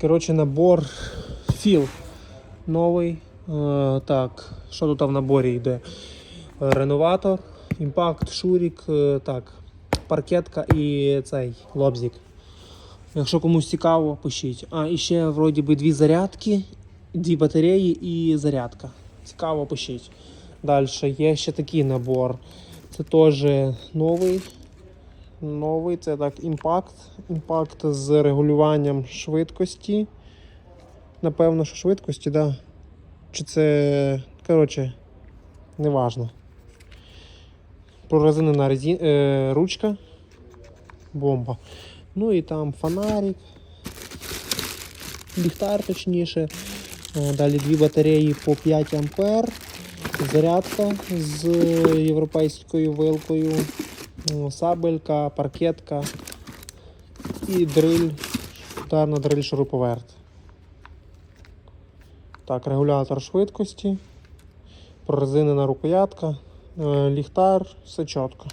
Коротше, набор філ новий. Е, так, що тут в наборі йде? Е, Реноватор, імпакт, шурік, е, так, паркетка і цей лобзик. Якщо комусь цікаво, пишіть. А, і ще вроді би дві зарядки, дві батареї і зарядка. Цікаво, пишіть. Далі є ще такий набор. Це теж новий. Новий, це так імпакт. Імпакт з регулюванням швидкості. Напевно, що швидкості, да. Чи це. Коротше, неважно. Прорезинена резин... е, ручка. Бомба. Ну і там фонарик. Ліхтар точніше. Далі дві батареї по 5 ампер. Зарядка з європейською вилкою. О, Сабелька, паркетка і дриль. Ударна дриль шуруповерт. Так, регулятор швидкості, прорезинена рукоятка, е, ліхтар, все чітко.